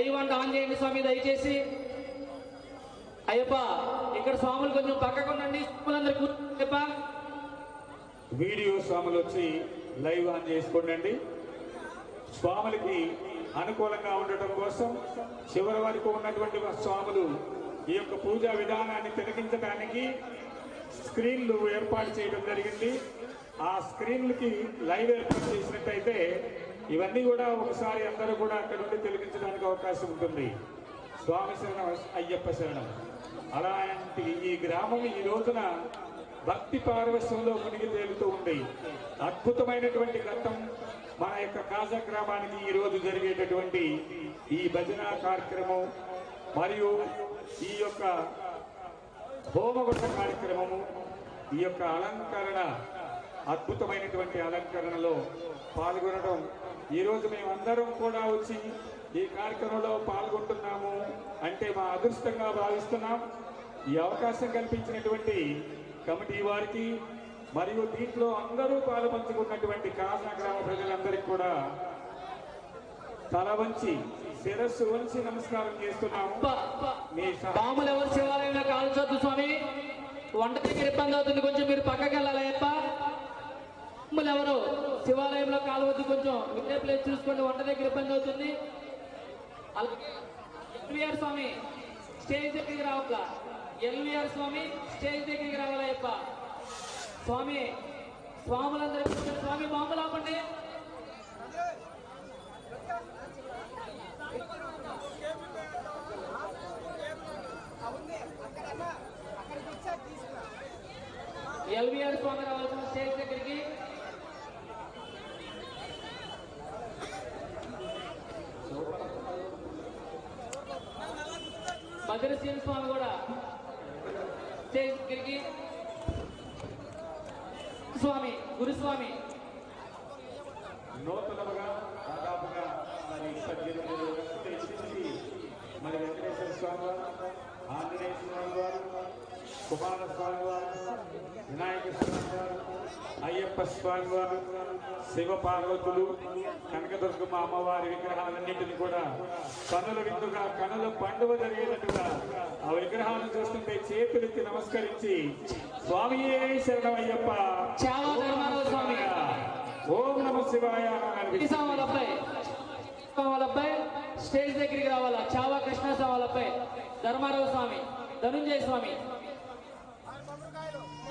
Live on చేయండి స్వామి దయచేసి. అయ్యప్ప ఇక్కడ స్వాములు కొంచెం పక్కకు ఉండండి. స్వాములందరూ వీడియో స్వాములు వచ్చి లైవ్ ఆన్ చేసుకోండి స్వాములకి అనుకూలంగా ఉండటం కోసం చివరి వరకు ఉన్నటువంటి స్వాములు ఈ యొక్క పూజా విధానాన్ని తిలకించడానికి స్క్రీన్లు ఏర్పాటు చేయడం జరిగింది. ఆ స్క్రీన్లకి లైవ్ ఏర్పాటు చేసినట్టయితే ఇవన్నీ కూడా ఒకసారి అందరూ కూడా అక్కడ నుండి తిలకించడానికి అవకాశం ఉంటుంది. స్వామి శరణం అయ్యప్ప శరణం. అలాంటి ఈ గ్రామం ఈ రోజున భక్తి పారవశ్యంలో మునిగి తేలుతూ ఉంది. అద్భుతమైనటువంటి ఘట్టం మన యొక్క కాజా గ్రామానికి ఈ రోజు జరిగేటటువంటి ఈ భజన కార్యక్రమం మరియు ఈ యొక్క హోమగుండ కార్యక్రమము ఈ యొక్క అలంకరణ అద్భుతమైనటువంటి అలంకరణలో పాల్గొనడం. ఈ రోజు మేమందరం కూడా వచ్చి ఈ కార్యక్రమంలో పాల్గొంటున్నాము అంటే మా అదృష్టంగా భావిస్తున్నాం. ఈ అవకాశం కల్పించినటువంటి కమిటీ వారికి మరియు దీంట్లో అందరూ పాలు పంచుకున్నటువంటి కాసా గ్రామ ప్రజలందరికీ కూడా తల వంచి శిరస్సు వంచి నమస్కారం చేస్తున్నాము. మీ సహ స్వాములు ఎవరు శివాలయంలో కాల్చొద్దు స్వామి. వంట దగ్గర ఇబ్బంది అవుతుంది కొంచెం మీరు పక్కకి వెళ్ళాలి మళ్ళీ ఎవరు శివాలయంలో కాలువద్దు కొంచెం వేరే ప్లేస్ చూసుకోండి వంట దగ్గర ఇబ్బంది అవుతుంది. అలాగే ఎల్విఆర్ స్వామి స్టేజ్ దగ్గరికి రావాలా ఎల్విఆర్ స్వామి స్టేజ్ దగ్గరికి రావాలయ్యప్ప. స్వామి స్వాములందరూ స్వామి బాంబులు ఆపండి. ఎల్విఆర్ స్వామి రావాల్సిన స్టేజ్ దగ్గరికి. భద్రసీన స్వామి కూడా. స్టేజ్ దగ్గరికి స్వామి గురుస్వామి నూతనముగా దాదాపుగా మరి పద్దెనిమిది రోజులు తెచ్చింది మరి వెంకటేశ్వర స్వామి వారు ఆంజనేయ స్వామి వారు కుమార స్వామి వారు వినాయక స్వామి వారు అయ్యప్ప స్వామి వారు శివ పార్వతులు కనకదుర్గమ్మ అమ్మవారి విగ్రహాలన్నింటినీ కూడా కనుల విందుగా కనుల పండుగ జరిగేటట్టుగా ఆ విగ్రహాలను చూస్తుంటే చేతులెత్తి నమస్కరించి స్వామియే స్వామి ఓం నమ శివాయ. అని కృష్ణ అనిపిస్తుంది. వాళ్ళ అబ్బాయి వాళ్ళ అబ్బాయి స్టేజ్ దగ్గరికి రావాలా? చావా కృష్ణ వాళ్ళ అబ్బాయి ధర్మారావు స్వామి ధనుంజయ స్వామి.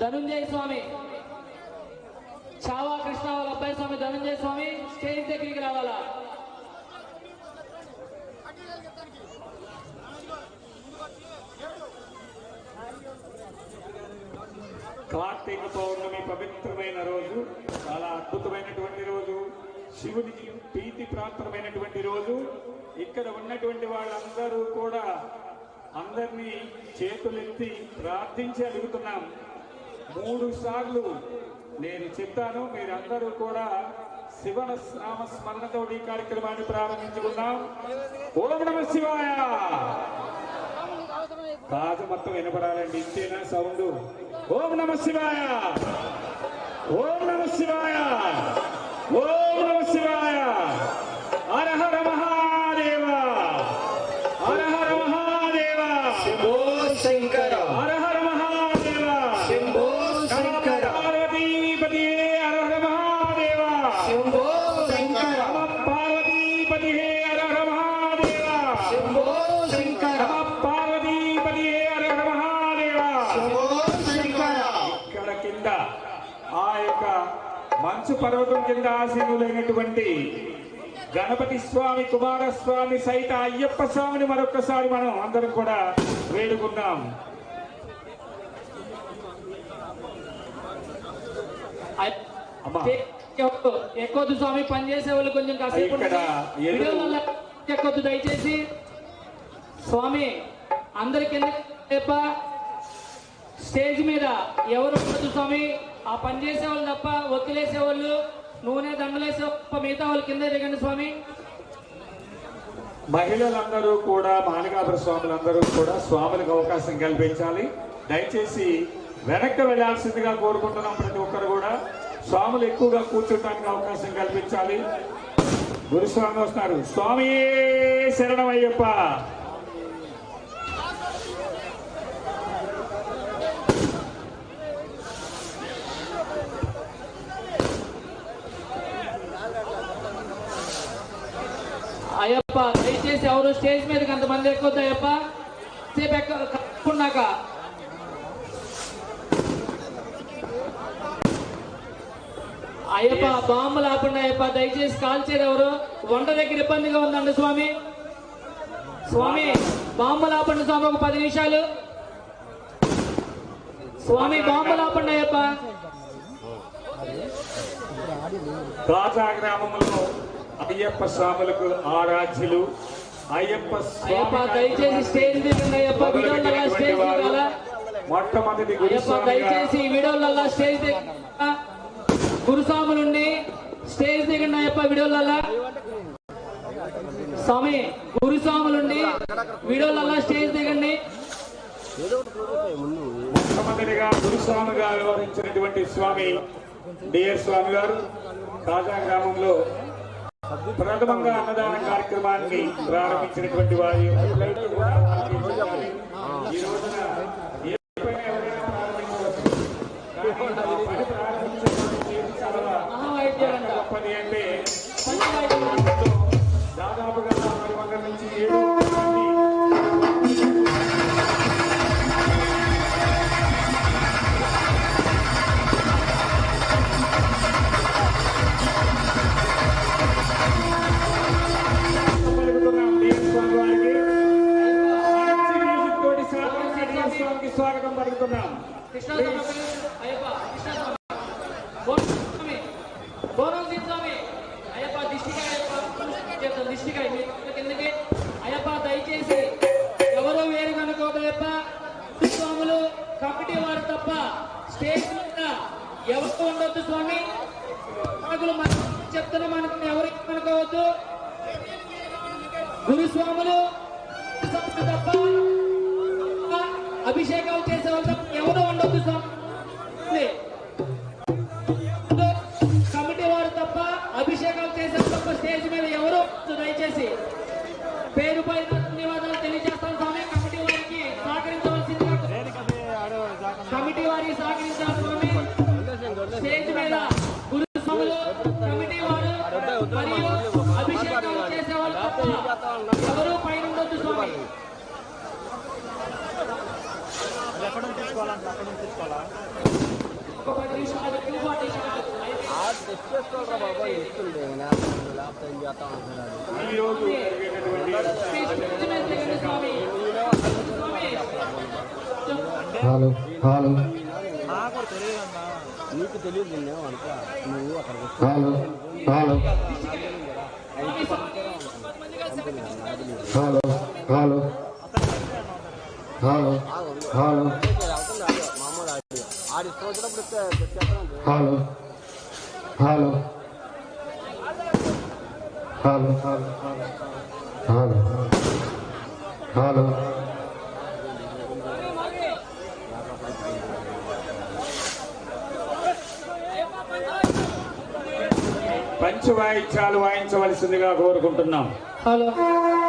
ధనుంజయ స్వామి. చావా కృష్ణ వాళ్ళ అబ్బాయి స్వామి ధనంజయ స్వామి స్టేజ్ దగ్గరికి రావాలా? కార్తీక పౌర్ణమి పవిత్రమైన రోజు చాలా అద్భుతమైనటువంటి రోజు. శివునికి ప్రీతి ప్రాప్తమైనటువంటి రోజు. ఇక్కడ ఉన్నటువంటి వాళ్ళందరూ కూడా అందరినీ చేతులెత్తి ప్రార్థించి అడుగుతున్నాం. మూడు సార్లు నేను చెప్తాను మీరందరూ కూడా శివన నామ స్మరణతో ఈ కార్యక్రమాన్ని ప్రారంభించుకున్నాం ఓం నమ శివాయ! కాదు మొత్తం వినపడాలండి ఇంతేనా సౌండ్? ఓం నమ శివాయ! ఓం నమ శివాయ! ఓం నమ శివాయ! అరహర మహా మంచు పర్వతం కింద ఆసీనులైనటువంటి గణపతి స్వామి కుమారస్వామి సైత అయ్యప్ప స్వామిని మరొకసారి మనం అందరం కూడా వేడుకుందాం. అమ్మా. ఎక్కొద్దు స్వామి పని చేసే వాళ్ళు కొంచెం కాసేపు ఎక్కొద్దు దయచేసి. స్వామి అందరి కింద స్టేజ్ మీద ఎవరు ఉండదు స్వామి? ఆ పని చేసే వాళ్ళు తప్ప ఒత్తిలేసే వాళ్ళు నూనె దండలేసే తప్ప మిగతా వాళ్ళు కింద దిగండి స్వామి. మహిళలందరూ కూడా మానగాపుర స్వాములందరూ కూడా స్వాములకు అవకాశం కల్పించాలి. దయచేసి వెనక్కి వెళ్ళాల్సిందిగా కోరుకుంటున్నాం ప్రతి ఒక్కరు కూడా. స్వాములు ఎక్కువగా కూర్చోటానికి అవకాశం కల్పించాలి. గురుస్వామి వస్తున్నారు స్వామి శరణమయ్యప్ప! అయ్యప్ప దయచేసి ఎవరు స్టేజ్ మీదకి అంతమంది ఎక్కొద్దు అయ్యప్ప. సేపు ఎక్క కట్టుకున్నాక అయ్యప్ప బాంబులు ఆపండి అయ్యప్ప దయచేసి కాల్చేది ఎవరు? వంట దగ్గర ఇబ్బందిగా ఉందండి స్వామి. స్వామి బాంబులు ఆపండి స్వామి ఒక పది నిమిషాలు. స్వామి బాంబులు ఆపండి అయ్యప్ప. గ్రామంలో అయ్యప్ప స్వాములకు ఆరాధ్యులు. అయ్యప్ప అయ్యప్ప దయచేసి స్టేజ్ దిగండి అయ్యప్ప వీడియోలలో స్టేజ్ దిగాల మొట్టమొదటి అయ్యప్ప దయచేసి వీడియోలలో స్టేజ్ దిగ గురుస్వామి నుండి స్టేజ్ దిగండి అయ్యప్ప వీడియోలలో స్వామి గురుస్వామి నుండి వీడియోలలో స్టేజ్ దిగండి మొట్టమొదటిగా గురుస్వామిగా వ్యవహరించినటువంటి స్వామి డిఎస్ స్వామి గారు. కాజా గ్రామంలో ప్రథమంగా అన్నదాన కార్యక్రమాన్ని ప్రారంభించినటువంటి వారి ఈ రోజున తప్ప స్టేజ్ మీద ఎవరు ఉండొద్దు స్వామి? మనకులు మన చెప్తున్న మనకు ఎవరికి అనుకోవద్దు గురుస్వాములు తప్ప అభిషేకాలు చేసే వాళ్ళు ఎవరు ఉండొద్దు స్వామి? ఇస్తుంది లేకపోతే ఏం చేస్తాం అంటున్నాడు. ఈ రోజు జరిగేటటువంటి స్వామి. Hello hello. నీకు తెలియదు అనుకో. నువ్వు hello hello. Hello hello hello hello మామూలు hello hello hello hello hello పంచవాయిత్యాలు వాయించవలసిందిగా కోరుకుంటున్నాం. హలో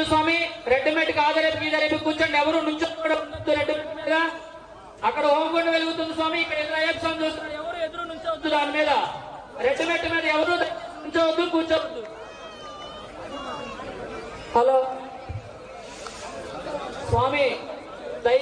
మీద స్వామి. రెడ్ మెట్ కాదరేపు గీదరేపు కూర్చోండి ఎవరు నుంచోకుండా ఉండొద్దు మీద. అక్కడ హోమగుండ వెలుగుతుంది స్వామి. ఇక్కడ ఎదురు అయ్యప్ప స్వామి చూస్తున్నారు ఎవరు ఎదురు నుంచోవద్దు దాని మీద. రెడ్ మెట్ మీద ఎవరు నుంచోవద్దు కూర్చోవద్దు. హలో. స్వామి దయ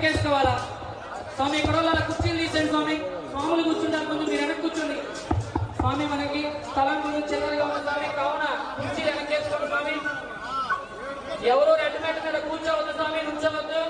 ఎక్కేసుకోవాలా స్వామి ఇక్కడ వాళ్ళు కుర్చీలు తీసేయండి స్వామి. స్వాములు కూర్చుంటారు కొంచెం మీరు వెనక్కి కూర్చోండి. స్వామి మనకి స్థలం కొంచెం చిన్నదిగా ఉంది స్వామి. కావున కుర్చీలు వెనక్కి వేసుకోండి స్వామి. ఎవరు రెడ్ మీద కూర్చోవద్దు స్వామి నుంచోవద్దు.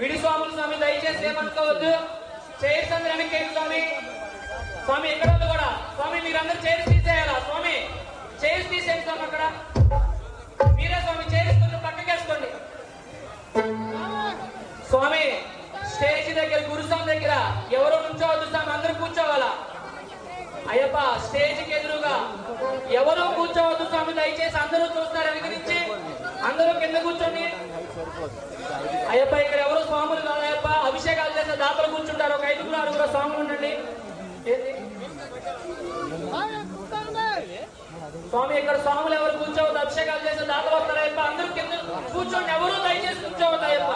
విడి స్వాములు స్వామి దయచేసి ఏమనుకోవద్దు. చైర్స్ అందరూ వెనక్కి స్వామి. స్వామి ఎక్కడ కూడా. స్వామి మీరందరూ చైర్స్ తీసేయాలా? స్వామి చైర్స్ తీసేయండి స్వామి అక్కడ. మీరే స్వామి చైర్స్ కొంచెం పక్కకేసుకోండి. స్వామి స్టేజ్ దగ్గర గురుస్వామి దగ్గర ఎవరు నుంచోవద్దు స్వామి అందరూ కూర్చోవాలా? అయ్యప్ప స్టేజ్కి ఎదురుగా ఎవరు కూర్చోవద్దు స్వామి దయచేసి అందరూ చూస్తారు వెనక నుంచి అందరూ కింద కూర్చోండి అయ్యప్ప ఇక్కడ ఎవరు స్వాములు కాదు అయ్యప్ప. అభిషేకాలు చేసే దాతలు కూర్చుంటారు. ఒక ఐదుగురు ఆరుగురు స్వాములు ఉండండి. స్వామి ఇక్కడ స్వాములు ఎవరు కూర్చోవద్దు? అభిషేకాలు చేసే దాతలు వస్తారు అయ్యప్ప. అందరూ కింద కూర్చోండి. ఎవరు దయచేసి కూర్చోవద్దు అయ్యప్ప.